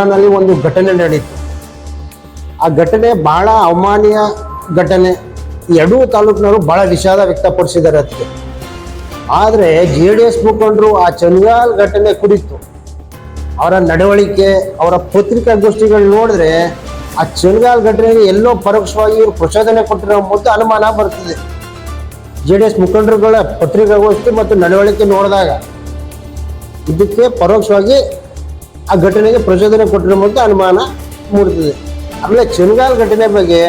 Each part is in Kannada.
ನಲ್ಲಿ ಒಂದು ಘಟನೆ ನಡೆಯಿತು ಆ ಘಟನೆ ಬಹಳ ಅವಮಾನೀಯ ಘಟನೆ. ಎರಡೂ ತಾಲೂಕಿನವರು ಬಹಳ ವಿಷಾದ ವ್ಯಕ್ತಪಡಿಸಿದ್ದಾರೆ ಅದಕ್ಕೆ. ಆದರೆ ಜೆ ಡಿ ಎಸ್ ಮುಖಂಡರು ಆ ಚಂಗಾಲ್ ಘಟನೆ ಕುರಿತು ಅವರ ನಡವಳಿಕೆ, ಅವರ ಪತ್ರಿಕಾಗೋಷ್ಠಿಗಳು ನೋಡಿದ್ರೆ ಆ ಚಳಿಗಾಲ ಘಟನೆಗೆ ಎಲ್ಲೋ ಪರೋಕ್ಷವಾಗಿ ಇವರು ಪ್ರಚೋದನೆ ಕೊಟ್ಟಿರೋ ಮುದ್ದು ಅನುಮಾನ ಬರ್ತದೆ. ಜೆ ಡಿ ಎಸ್ ಮುಖಂಡರುಗಳ ಪತ್ರಿಕಾಗೋಷ್ಠಿ ಮತ್ತು ನಡವಳಿಕೆ ನೋಡಿದಾಗ ಇದಕ್ಕೆ ಪರೋಕ್ಷವಾಗಿ ಆ ಘಟನೆಗೆ ಪ್ರಚೋದನೆ ಕೊಟ್ಟಿರೋ ಮೂಲಕ ಅನುಮಾನ ಮೂಡ್ತದೆ ಆಮೇಲೆ ಚಂಗಾಲ್ ಘಟನೆ ಬಗ್ಗೆ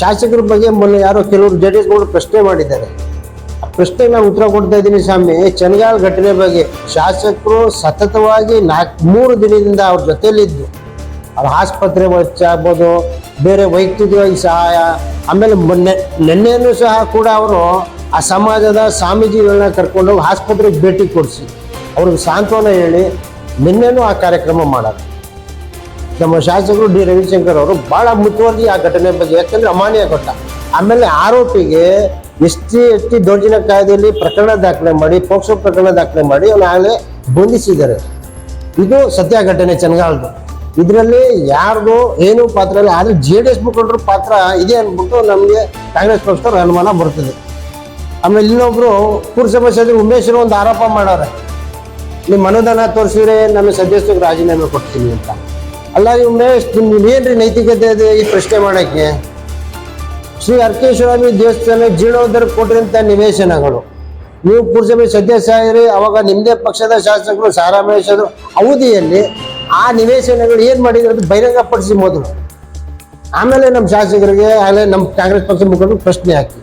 ಶಾಸಕರ ಬಗ್ಗೆ ಮೊನ್ನೆ ಯಾರೋ ಕೆಲವರು ಜೆ ಡಿ ಎಸ್ ಪ್ರಶ್ನೆ ಮಾಡಿದ್ದಾರೆ. ಆ ಪ್ರಶ್ನೆಗೆ ನಾನು ಉತ್ತರ ಕೊಡ್ತಾ ಇದ್ದೀನಿ ಸ್ವಾಮಿ ಚನಗಾಲ್ ಘಟನೆ ಬಗ್ಗೆ ಶಾಸಕರು ಸತತವಾಗಿ ನಾಲ್ಕು ಮೂರು ದಿನದಿಂದ ಅವ್ರ ಜೊತೆಯಲ್ಲಿದ್ದು. ಅವ್ರ ಆಸ್ಪತ್ರೆ ವೆಚ್ಚ ಆಗ್ಬೋದು, ಬೇರೆ ವೈಯಕ್ತಿಕವಾಗಿ ಸಹಾಯ, ಆಮೇಲೆ ಮೊನ್ನೆ ನಿನ್ನೆಯನ್ನು ಸಹ ಕೂಡ ಅವರು ಆ ಸಮಾಜದ ಸ್ವಾಮೀಜಿಗಳನ್ನ ಕರ್ಕೊಂಡು ಆಸ್ಪತ್ರೆಗೆ ಭೇಟಿ ಕೊಡಿಸಿ. ಅವ್ರಿಗೆ ಸಾಂತ್ವನ ಹೇಳಿ ನಿನ್ನೆನೂ ಆ ಕಾರ್ಯಕ್ರಮ ಮಾಡೋದು ನಮ್ಮ ಶಾಸಕರು ಡಿ. ರವಿಶಂಕರ್ ಅವರು ಬಹಳ ಮುತುವರ್ಜಿ ಆ ಘಟನೆ ಬಗ್ಗೆ, ಯಾಕಂದ್ರೆ ಅಮಾನ್ಯ ಕೊಟ್ಟ ಆಮೇಲೆ ಆರೋಪಿಗೆ ಎಸ್ ಎಷ್ಟು ಟಿ ದೌರ್ಜನ್ಯ ಕಾಯ್ದೆಯಲ್ಲಿ ಪ್ರಕರಣ ದಾಖಲೆ ಮಾಡಿ, ಪೋಕ್ಸೋ ಪ್ರಕರಣ ದಾಖಲೆ ಮಾಡಿ ಅವನ್ನ ಆಗಲೇ ಬಂಧಿಸಿದ್ದಾರೆ. ಇದು ಸತ್ಯ ಘಟನೆ ಚನಗಾಲ್ದು ಇದರಲ್ಲಿ ಯಾರ್ದು ಏನು ಪಾತ್ರ ಇಲ್ಲ, ಆದ್ರೆ ಜೆ ಡಿ ಎಸ್ ಮುಖಂಡರು ಪಾತ್ರ ಇದೆ ಅಂದ್ಬಿಟ್ಟು ನಮಗೆ ಕಾಂಗ್ರೆಸ್ ಪಕ್ಷದವ್ರ ಅನುಮಾನ ಬರ್ತದೆ. ಆಮೇಲೆ ಇನ್ನೊಬ್ರು ಪುರಸಭಾ ಸದಸ್ಯರು ಉಮೇಶ್ ಒಂದು ಆರೋಪ ಮಾಡವ್ರೆ. ನಿಮ್ಮ ಅನುದಾನ ತೋರಿಸಿದ್ರೆ ನಮ್ಮ ಸದಸ್ಯರಿಗೆ ರಾಜೀನಾಮೆ ಕೊಡ್ತೀನಿ ಅಂತ. ಅಲ್ಲ ಈ ನೀವು ಏನ್ರಿ ನೈತಿಕತೆ ಇದೆ ಈ ಪ್ರಶ್ನೆ ಮಾಡೋಕ್ಕೆ? ಶ್ರೀ ಅರ್ಕೇಶ್ವರಾಮಿ ದೇವಸ್ಥಾನ ಜೀರ್ಣೋದ್ಧಾರ ಕೊಟ್ಟಿರಂತ ನಿವೇಶನಗಳು. ನೀವು ಪುರಸಭೆ ಸದಸ್ಯ ಆಗಿರಿ, ಅವಾಗ ನಿಮ್ಮದೇ ಪಕ್ಷದ ಶಾಸಕರು ಸಾರಾಮೇಶರು ಅವಧಿಯಲ್ಲಿ ಆ ನಿವೇಶನಗಳು ಏನು ಮಾಡಿದ್ರು ಬಹಿರಂಗ ಬಹಿರಂಗಪಡಿಸಿ ಮೊದಲು. ಆಮೇಲೆ ನಮ್ಮ ಶಾಸಕರಿಗೆ, ಆಮೇಲೆ ನಮ್ಮ ಕಾಂಗ್ರೆಸ್ ಪಕ್ಷ ಮುಖಂಡರು ಪ್ರಶ್ನೆ ಹಾಕಿ.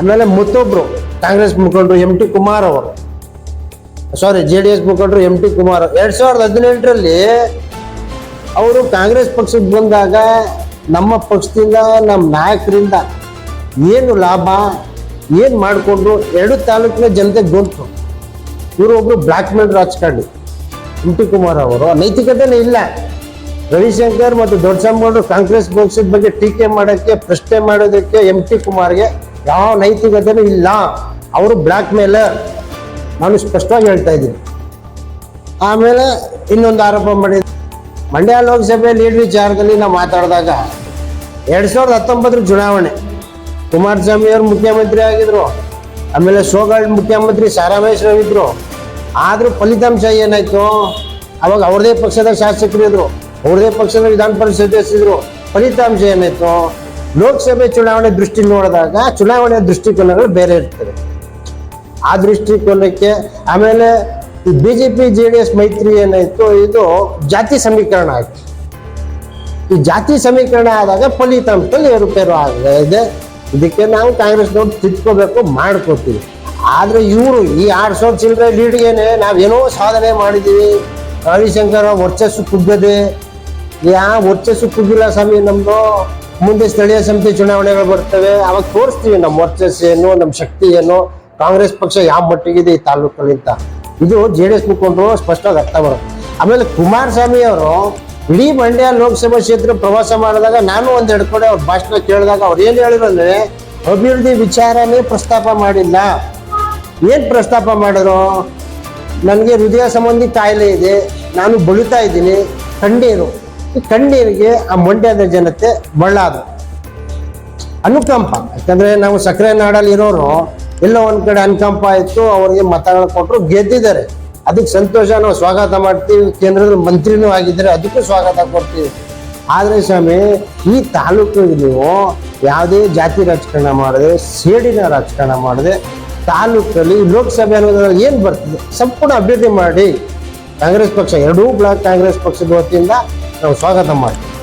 ಆಮೇಲೆ ಮತ್ತೊಬ್ಬರು ಕಾಂಗ್ರೆಸ್ ಮುಖಂಡರು ಎಂ ಟಿ ಕುಮಾರ್ ಅವರು. ಸಾರಿ ಜೆ ಡಿ ಎಸ್ ಮುಖಂಡರು ಎಂ ಟಿ ಕುಮಾರ್. ಎರಡ್ ಸಾವಿರದ ಹದಿನೆಂಟರಲ್ಲಿ ಅವರು ಕಾಂಗ್ರೆಸ್ ಪಕ್ಷಕ್ಕೆ ಬಂದಾಗ ನಮ್ಮ ಪಕ್ಷದಿಂದ, ನಮ್ಮ ನಾಯಕರಿಂದ ಏನು ಲಾಭ, ಏನು ಮಾಡಿಕೊಂಡು ಎರಡು ತಾಲೂಕಿನ ಜನತೆ ಗೊಂತು ಇವರು ಒಬ್ರು ಬ್ಲ್ಯಾಕ್ ಮೇಲ್ ರಾಜಕಾರಣಿ. ಎಂ ಟಿ ಕುಮಾರ್ ಅವರು. ನೈತಿಕತೆನೇ ಇಲ್ಲ. ರವಿಶಂಕರ್ ಮತ್ತು ದೊಡ್ಡಸಂಗೌಡರು ಕಾಂಗ್ರೆಸ್ ಪಕ್ಷದ ಬಗ್ಗೆ ಟೀಕೆ ಮಾಡೋಕ್ಕೆ, ಪ್ರಶ್ನೆ ಮಾಡೋದಕ್ಕೆ ಎಂ ಟಿ ಕುಮಾರ್ಗೆ ಯಾವ ನೈತಿಕತೆನೂ ಇಲ್ಲ. ಅವರು ಬ್ಲ್ಯಾಕ್ ಮೇಲರ್. ನಾನು ಸ್ಪಷ್ಟವಾಗಿ ಹೇಳ್ತಾ ಇದ್ದೀನಿ. ಆಮೇಲೆ ಇನ್ನೊಂದು ಆರೋಪ ಮಾಡಿ ಮಂಡ್ಯ ಲೋಕಸಭೆ ಲೀಡ್ ವಿಚಾರದಲ್ಲಿ ನಾವು ಮಾತಾಡಿದಾಗ ಎರಡು ಸಾವಿರದ ಹತ್ತೊಂಬತ್ತರ ಚುನಾವಣೆ. ಕುಮಾರಸ್ವಾಮಿ ಅವರು ಮುಖ್ಯಮಂತ್ರಿ ಆಗಿದ್ರು. ಆಮೇಲೆ ಸೋಗಾಳ್ ಮುಖ್ಯಮಂತ್ರಿ ಸಾರಾಮೇಶ್ವರ ಇದ್ರು ಆದ್ರೂ ಫಲಿತಾಂಶ ಏನಾಯ್ತು? ಅವಾಗ ಅವ್ರದೇ ಪಕ್ಷದ ಶಾಸಕರು ಇದ್ರು. ಅವ್ರದೇ ಪಕ್ಷದ ವಿಧಾನ ಪರಿಷತ್ ಸದಸ್ಯರು ಫಲಿತಾಂಶ ಏನಾಯ್ತು? ಲೋಕಸಭೆ ಚುನಾವಣೆ ದೃಷ್ಟಿ ನೋಡಿದಾಗ ಚುನಾವಣೆಯ ದೃಷ್ಟಿಕೋನಗಳು ಬೇರೆ ಇರ್ತದೆ ಆ ದೃಷ್ಟಿಕೋನಕ್ಕೆ. ಆಮೇಲೆ ಈ B J P J D S ಮೈತ್ರಿ ಏನಾಯ್ತು, ಇದು ಜಾತಿ ಸಮೀಕರಣ ಆಯ್ತು. ಈ ಜಾತಿ ಸಮೀಕರಣ ಆದಾಗ ಫಲಿತಾಂಶದಲ್ಲಿ ಏರುಪೇರು ಇದೆ. ಇದಕ್ಕೆ ನಾವು ಕಾಂಗ್ರೆಸ್ನವ್ರು ತಿದ್ಕೋಬೇಕು, ಮಾಡ್ಕೋತೀವಿ. ಆದ್ರೆ ಇವರು ಈ ಆರು ಸಾವಿರ ಚಿಲ್ಲರೆ ಲೀಡ್ಗೆನೆ ನಾವೇನೋ ಸಾಧನೆ ಮಾಡಿದ್ದೀವಿ. ರವಿಶಂಕರ್ ವರ್ಚಸ್ಸು ಕುಗ್ಗದೆ. ಯಾ ವರ್ಚಸ್ಸು ಕುಗ್ಗಿಲ್ಲ ಸ್ವಾಮಿ ನಮ್ಮದು ಮುಂದೆ ಸ್ಥಳೀಯ ಸಮಿತಿ ಚುನಾವಣೆಗಳು ಬರ್ತವೆ. ಅವಾಗ ತೋರಿಸ್ತೀವಿ ನಮ್ಮ ವರ್ಚಸ್ಸು ಏನು, ನಮ್ಮ ಶಕ್ತಿ ಏನು. ಕಾಂಗ್ರೆಸ್ ಪಕ್ಷ ಯಾವ ಮಟ್ಟಿಗಿದೆ ಈ ತಾಲೂಕಲ್ಲಿ ಅಂತ ಇದು ಜೆ ಡಿ ಎಸ್ ಮುಖಂಡರು ಸ್ಪಷ್ಟವಾಗಿ ಅರ್ಥ ಬರುತ್ತೆ ಆಮೇಲೆ ಕುಮಾರಸ್ವಾಮಿ ಅವರು ಇಡೀ ಮಂಡ್ಯ ಲೋಕಸಭಾ ಕ್ಷೇತ್ರ ಪ್ರವಾಸ ಮಾಡಿದಾಗ ನಾನು ಒಂದು ಎರಡು ಕಡೆ ಅವ್ರ ಭಾಷಣ ಕೇಳಿದಾಗ ಅವ್ರು ಏನು ಹೇಳಿದ್ರು ಅಂದ್ರೆ, ಅಭಿವೃದ್ಧಿ ವಿಚಾರನೇ ಪ್ರಸ್ತಾಪ ಮಾಡಿಲ್ಲ. ಏನು ಪ್ರಸ್ತಾಪ ಮಾಡಿದ್ರು? ನನಗೆ ಹೃದಯ ಸಂಬಂಧಿ ಕಾಯಿಲೆ ಇದೆ, ನಾನು ಬಳುತ್ತಾ ಇದ್ದೀನಿ, ಕಣ್ಣೀರು. ಈ ಕಣ್ಣೀರಿಗೆ ಆ ಮಂಡ್ಯದ ಜನತೆ ಬಳ್ಳಾದ್ರು ಅನುಕಂಪ. ಯಾಕಂದರೆ ನಾವು ಸಕ್ಕರೆ ನಾಡಲ್ಲಿ ಇರೋರು ಎಲ್ಲೋ ಒಂದ್ ಕಡೆ ಅನ್ಕಂಪ ಆಯ್ತು ಅವ್ರಿಗೆ ಮತಗಳು ಕೊಟ್ಟರು ಗೆದ್ದಿದ್ದಾರೆ. ಅದಕ್ಕೆ ಸಂತೋಷ, ನಾವು ಸ್ವಾಗತ ಮಾಡ್ತೀವಿ. ಕೇಂದ್ರದ ಮಂತ್ರಿನೂ ಆಗಿದ್ದಾರೆ, ಅದಕ್ಕೂ ಸ್ವಾಗತ ಕೊಡ್ತೀವಿ. ಆದ್ರೆ ಸ್ವಾಮಿ, ಈ ತಾಲೂಕಿಗೆ ನೀವು ಯಾವುದೇ ಜಾತಿ ರಾಜಕಾರಣ ಮಾಡದೆ, ಸೇಡಿನ ರಾಜಕಾರಣ ಮಾಡದೆ, ತಾಲೂಕಲ್ಲಿ ಲೋಕಸಭೆ ಅನ್ನೋದ್ರಲ್ಲಿ ಏನು ಬರ್ತದೆ, ಸಂಪೂರ್ಣ ಅಭಿವೃದ್ಧಿ ಮಾಡಿ, ಕಾಂಗ್ರೆಸ್ ಪಕ್ಷ, ಎರಡೂ ಬ್ಲಾಕ್ ಕಾಂಗ್ರೆಸ್ ಪಕ್ಷದ ವತಿಯಿಂದ ನಾವು ಸ್ವಾಗತ ಮಾಡ್ತೀವಿ.